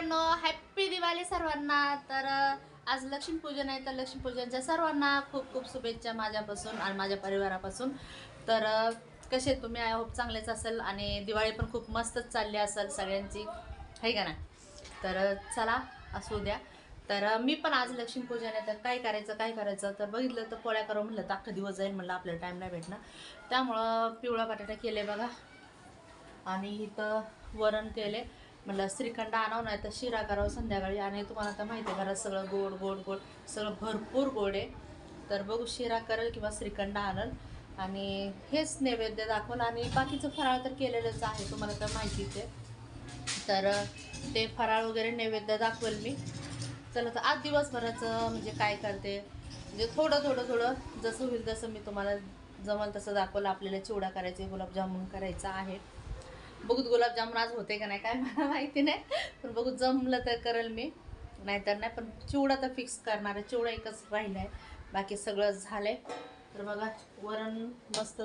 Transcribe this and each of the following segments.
मित्रांनो हॅप्पी दिवाळी सर्वांना. तर आज लक्ष्मीपूजन आहे तर लक्ष्मीपूजनच्या सर्वांना खूप खूप शुभेच्छा माझ्यापासून आणि माझ्या परिवारापासून. तर कसे तुम्ही? आय होप चांगलेच असेल आणि दिवाळी पण खूप मस्तच चालली असेल सगळ्यांची. आहे का ना तर चला असू द्या. तर मी पण आज लक्ष्मीपूजन आहे तर काय करायचं काय करायचं? तर बघितलं तर पोळ्या करू म्हणलं तर अख्खा दिवस जाईल म्हणलं आपल्याला टाईम नाही भेटणार. त्यामुळं पिवळा बटाटा केले बघा. आणि इथं वरण केले. म्हटलं श्रीखंड आणावं नाही तर शिरा करावं संध्याकाळी. आणि तुम्हाला तर माहिती आहे घरात सगळं गोड गोड गोड सगळं भरपूर गोड आहे. तर बघू शिरा करेल किंवा श्रीखंड आणल. आणि हेच नैवेद्य दाखवलं. आणि बाकीचं फराळ तर केलेलंच आहे तुम्हाला तर माहितीच आहे. तर ते फराळ वगैरे नैवेद्य दाखवेल मी. चला तर आज दिवसभराचं म्हणजे काय करते? म्हणजे थोडं थोडं थोडं जसं होईल तसं मी तुम्हाला जमल तसं दाखवलं. आपल्याला चिवडा करायचे गुलाबजामुन करायचा आहे. बघूत गुलाबजामुन आज होते का नाही काय मला माहिती नाही. पण बघू जमलं तर करेल मी. नाहीतर नाही पण चिवडा तर फिक्स करणार आहे. चिवडा एकच राहिला आहे बाकी सगळं झालं आहे तर बघा वरण मस्त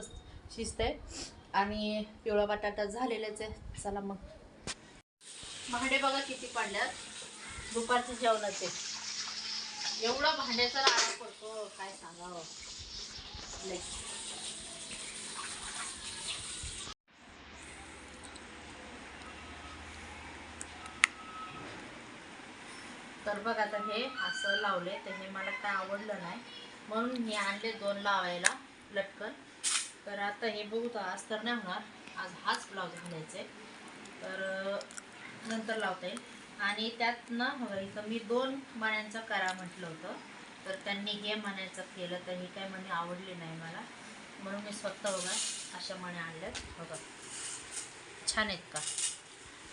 आहे आणि पिवळा बटाटा झालेलाच आहे. चला मग. भांडे बघा किती पडल्यात. दुपारचं जेवणाचे एवढा भांड्याचा राडा पडतो. काय सांगावं. तर बघ आता हे असं लावले तर हे मला काय आवडलं नाही. म्हणून मी आणले दोन लावायला लटकन. तर आता हे बघू तर आज तर नाही होणार. आज हाच ब्लाऊज घालायचा आहे तर नंतर लावता. येईल आणि त्यात ना बघा इथं मी दोन मण्यांचं करा म्हटलं होतं. तर त्यांनी हे मण्याचं केलं तर ही काय म्हणे आवडली नाही मला. म्हणून मी स्वतः बघा अशा मण्या आणल्यात. बघा. छान आहेत का?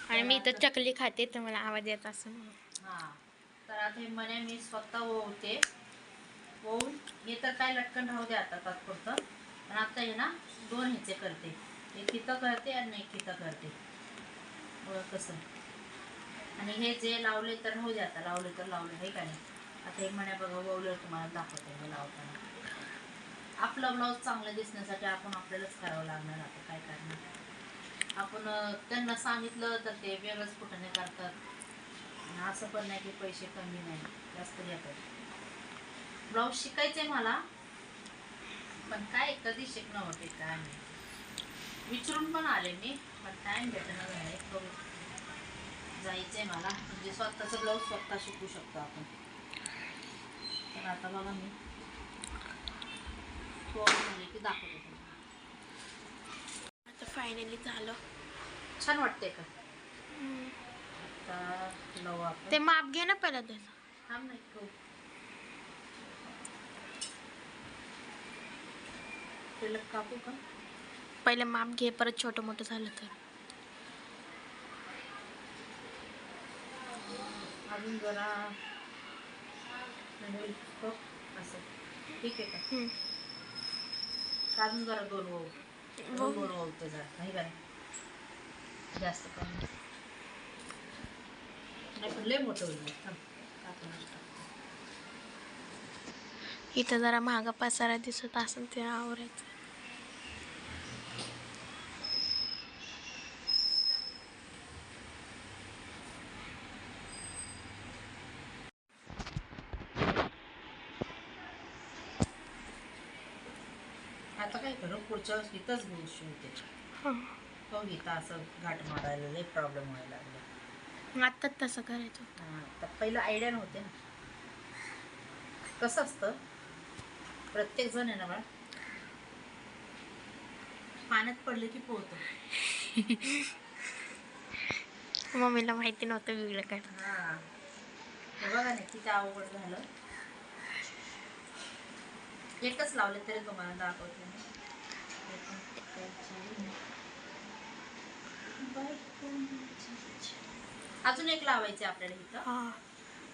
आणि मी इथं चकली खाते तर मला आवाज येत असं. हा. तर आता हे म्हणे मी स्वतः ओवते ओवून हे तर काय लटकन राहू दे आता तात्पुरतं. पण आता हे ना दोन ह्याचे करते. एक तिथं करते आणि एक तिथं करते. बघा कसं? आणि हे जे लावले तर राहू दे आता. लावले तर लावले हे का नाही आता हे म्हणे बघा ओवलं तुम्हाला दाखवते हे लावताना. आपलं ब्लाऊज चांगलं दिसण्यासाठी आपण आपल्यालाच करावं लागणार आता काय करणार? आपण त्यांना सांगितलं तर ते वेगळंच नाही करतात. असं पण नाही की पैसे कमी नाही जास्त घेतात. ब्लाऊज शिकायचंय मला पण काय कधी शिकणं होते काय नाही. विचारून पण आले मी पण टाईम भेटणं झालंय करू जायचंय मला म्हणजे स्वतःचं ब्लाऊज स्वतः शिकू शकतो आपण. तर आता बघा मी. झाले की दाखवते. आता फायनली झालं. छान वाटते का? आता लावू आपण ते माप घे ना पहिला त्याचं. थांब नाही ठेवू. त्याला कापू का? पहिलं माप घे परत छोटं मोठं झालं तर. अजून जरा म्हणजे हो, असं. ठीक आहे का? हम्म. अजून जरा दोन वाहू दोन जरा. नाही का? जास्त कमी नाही पण लय मोठं होईल. इथं जरा महागा पसारा दिसत असेल ते आवरायचं आता काय करू पुढच्या इथंच घेऊ शिवते हं. हो इथं असं घाट मारायला लय प्रॉब्लेम व्हायला लागला मग आत्ताच तसं करायचं तर पहिलं आयडिया नव्हते ना. कसं असतं? प्रत्येक जण आहे ना बा पाण्यात पडले की पोहतो. मम्मीला माहिती नव्हतं वेगळं काय. हा. हे बघा ना किती अवघड झालं. एकच लावले तरी तुम्हाला दाखवते मी. अजून एक लावायचे आपल्याला इथं. हा.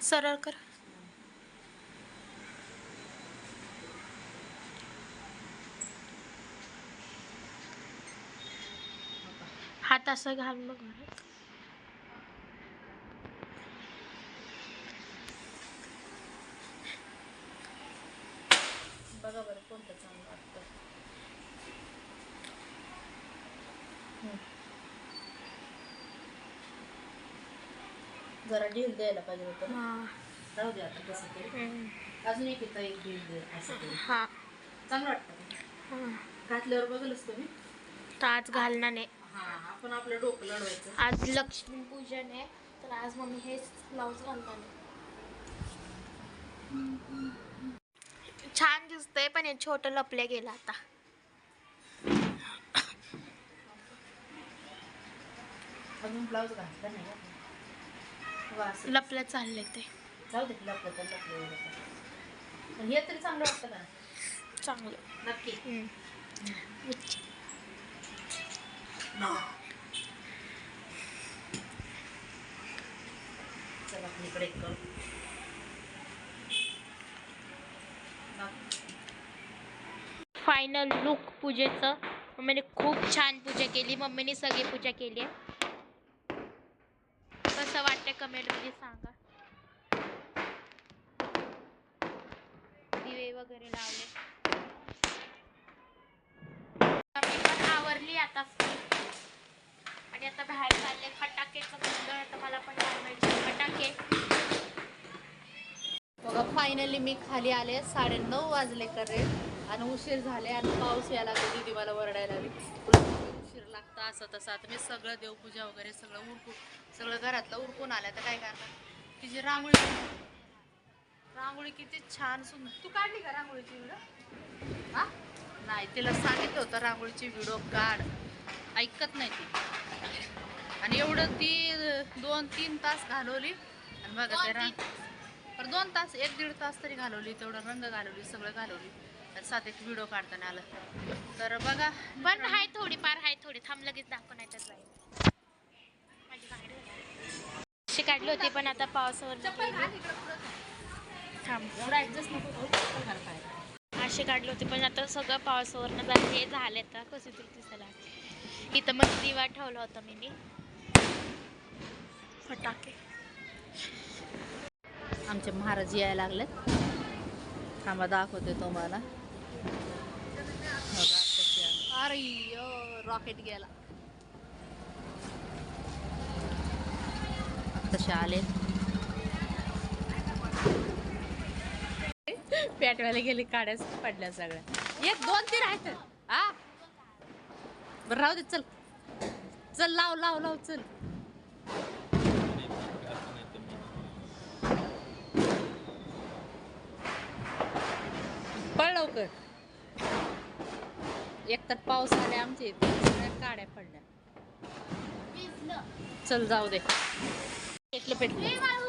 सरळ कर. हात असं घाल बघ बरं. बघा बरं कोणतं चांगलं वाटतं. जरा ढील द्यायला पाहिजे होतं. राहू दे आता कसं तरी. अजून एक इथं एक ढील दे असं तरी. हा. चांगलं वाटतं. घातल्यावर बघलच तुम्ही? आज घालणार नाही हा आपण आपलं डोकं लढवायचं. आज लक्ष्मी पूजन आहे तर आज मम्मी हेच ब्लाऊज घालणार आहे. छान दिसतंय पण हे छोटं लपल्या गेलं आता. अजून ब्लाऊज घातला नाही का? वा, असं. लपल्या चालले ते जाऊ दे लपलं तर लपलं एवढं हे तरी चांगलं वाटतं का? चांगलं. नक्की. हम्म. चला आपण इकडे एक करू. फायनल लुक पूजेचं. मम्मीने खूप छान पूजा केली. मम्मीने सगळी पूजा केली आहे. कमेंटमध्ये सांगा. दिवे वगैरे लावले. पण आवरली आता. आणि आता बाहेर चालले. फटाकेचं बंद आता मला पण लावायचे फटाके. बघा फायनली मी खाली आले. साडे नऊ वाजले करे आणि उशीर झाले आणि पाऊस यायला लागला. दिदी मला वरडायला लागली. लागतं असं तसं. आता मी सगळं देवपूजा वगैरे सगळं उरकून सगळं घरातलं उरकून आलं तर काय करणार? तिची रांगोळी रांगोळी किती छान सुंदर. तू काढली का रांगोळीची व्हिडिओ? हा? नाही तिला सांगितलं होतं रांगोळीची व्हिडिओ काढ. ऐकत नाही ती. आणि एवढं ती दोन तीन तास घालवली. आणि बघा ते रांग दोन तास एक दीड तास तरी घालवली तेवढं रंग घालवली सगळं घालवली. सात एक व्हिडिओ काढताना आलं तर बघा पण हाय थोडी पार हाय थोडी थांब लगेच दाखव नाही तर जाईल माझी. अशी काढली होती पण आता पावसावर. थांब एवढं ऍडजस्ट नको. अशी काढली होती पण आता सगळं पावसावरनं झालं हे झाले तर कसे तरी दिसायला. इथं मग दिवा ठेवला होता मी फटाके आमचे महाराज यायला लागलेत थांबा दाखवते तुम्हाला आहे. अरे रॉकेट गेला. तसे आले. पेटवायला गेले काड्याच पडल्या सगळ्या. एक दोन तीन आहेत. हा? बरं राहू दे चल. चल लाव लाव लाव चल. कर एक तर पाऊस आले आमच्या सगळ्या काड्या पडल्या. चल जाऊ दे. पेटलं पेटलं.